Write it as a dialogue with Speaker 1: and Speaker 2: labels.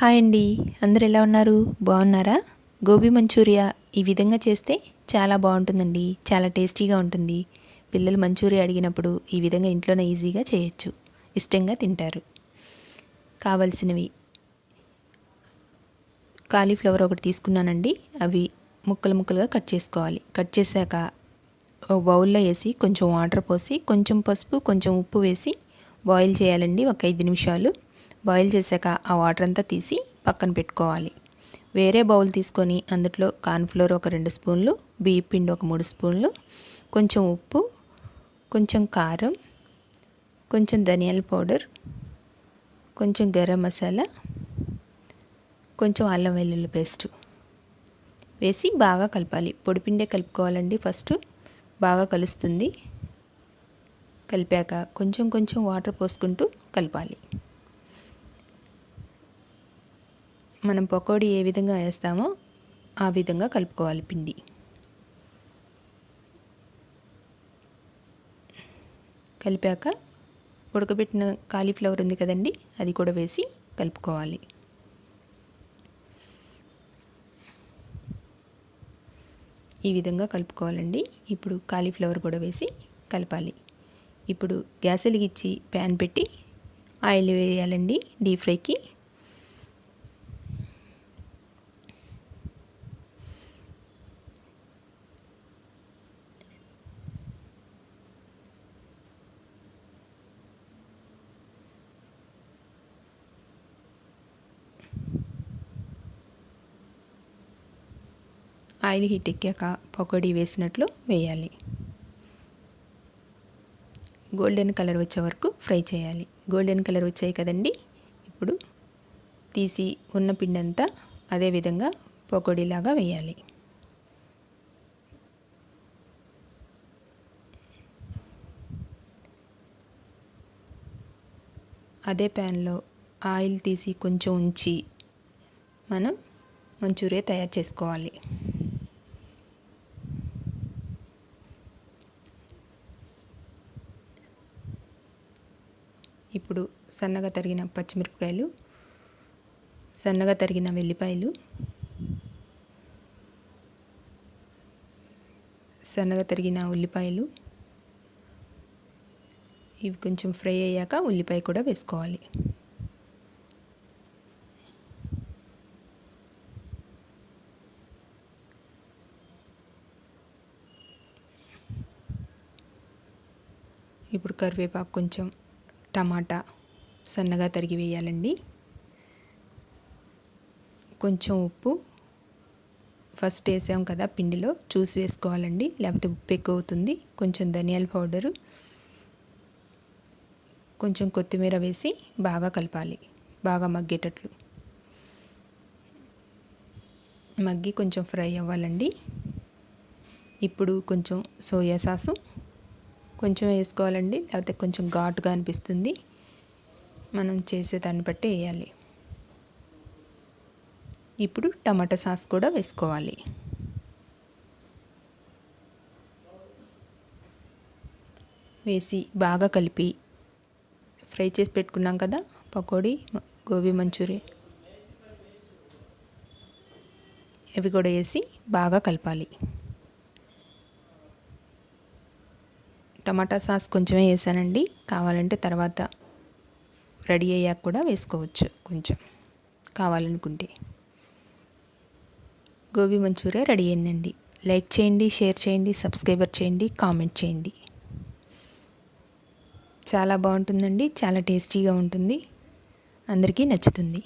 Speaker 1: Hi అండి. అందరు ఎలా ఉన్నారు? బాగున్నారా? గోబీ మంచూరియా ఈ విధంగా చేస్తే చాలా బాగుంటుందండి. చాలా టేస్టీగా ఉంటుంది. పిల్లలు మంచూరియా అడిగినప్పుడు ఈ విధంగా ఇంట్లోనే ఈజీగా చేయొచ్చు. ఇష్టంగా తింటారు. కావలసినవి. కాలీఫ్లవర్ ఒకటి తీసుకున్నానండి. అవి ముక్కలు ముక్కలుగా కట్ చేసుకోవాలి. కట్ చేశాక ఒక బౌల్లో వేసి కొంచెం వాటర్ పోసి కొంచెం పసుపు కొంచెం ఉప్పు వేసి బాయిల్ చేయాలండి. ఒక ఐదు నిమిషాలు. బాయిల్ చేశాక ఆ వాటర్ అంతా తీసి పక్కన పెట్టుకోవాలి. వేరే బౌల్ తీసుకొని అందులో కార్న్ఫ్లోర్ ఒక రెండు స్పూన్లు బియ్య పిండి ఒక మూడు స్పూన్లు కొంచెం ఉప్పు కొంచెం కారం కొంచెం ధనియాల పౌడర్ కొంచెం గరం మసాలా కొంచెం అల్లం వెల్లుల్లి పేస్ట్ వేసి బాగా కలపాలి. పొడిపిండే కలుపుకోవాలండి ఫస్ట్. బాగా కలుస్తుంది. కలిపాక కొంచెం కొంచెం వాటర్ పోసుకుంటూ కలపాలి. మనం పకోడీ ఏ విధంగా వేస్తామో ఆ విధంగా కలుపుకోవాలి పిండి. కలిపాక ఉడకబెట్టిన కాలీఫ్లవర్ ఉంది కదండి అది కూడా వేసి కలుపుకోవాలి. ఈ విధంగా కలుపుకోవాలండి. ఇప్పుడు కాలీఫ్లవర్ కూడా వేసి కలపాలి. ఇప్పుడు గ్యాస్ వెలిగించి ప్యాన్ పెట్టి ఆయిల్ వేయాలండి డీప్ ఫ్రైకి. ఆయిల్ హీట్ ఎక్కాక పకోడీ వేసినట్లు వేయాలి. గోల్డెన్ కలర్ వచ్చే వరకు ఫ్రై చేయాలి. గోల్డెన్ కలర్ వచ్చాయి కదండి? ఇప్పుడు తీసి ఉన్న పిండి అంతా అదే విధంగా పకోడీలాగా వేయాలి. అదే ప్యాన్లో ఆయిల్ తీసి కొంచెం ఉంచి మనం మంచూరియా తయారు చేసుకోవాలి. ఇప్పుడు సన్నగా తరిగిన పచ్చిమిరపకాయలు సన్నగా తరిగిన వెల్లిపాయలు సన్నగా తరిగిన ఉల్లిపాయలు. ఇవి కొంచెం ఫ్రై అయ్యాక ఉల్లిపాయ కూడా వేసుకోవాలి. ఇప్పుడు కరివేపాకు కొంచెం టమాటా సన్నగా తరిగి వేయాలండి. కొంచెం ఉప్పు ఫస్ట్ వేసాం కదా పిండిలో చూసి వేసుకోవాలండి. లేకపోతే ఉప్పు ఎక్కువ అవుతుంది కొంచెం ధనియాల పౌడరు కొంచెం కొత్తిమీర వేసి బాగా కలపాలి. బాగా మగ్గేటట్లు. మగ్గి కొంచెం ఫ్రై అవ్వాలండి. ఇప్పుడు కొంచెం సోయా సాసు కొంచెం వేసుకోవాలండి లేకపోతే కొంచెం ఘాటుగా అనిపిస్తుంది. మనం చేసే దాన్ని బట్టి వేయాలి. ఇప్పుడు టమాటా సాస్ కూడా వేసుకోవాలి. వేసి బాగా కలిపి ఫ్రై చేసి పెట్టుకున్నాం కదా పకోడీ గోబీ మంచూరియా ఇవి కూడా వేసి బాగా కలపాలి. టమాటా సాస్ కొంచెమే వేసానండి. కావాలంటే తర్వాత రెడీ అయ్యాక కూడా వేసుకోవచ్చు కొంచెం కావాలనుకుంటే. గోబీ మంచూరియా రెడీ అయిందండి. లైక్ చేయండి షేర్ చేయండి సబ్స్క్రైబర్ చేయండి కామెంట్ చేయండి. చాలా బాగుంటుందండి. చాలా టేస్టీగా ఉంటుంది. అందరికీ నచ్చుతుంది.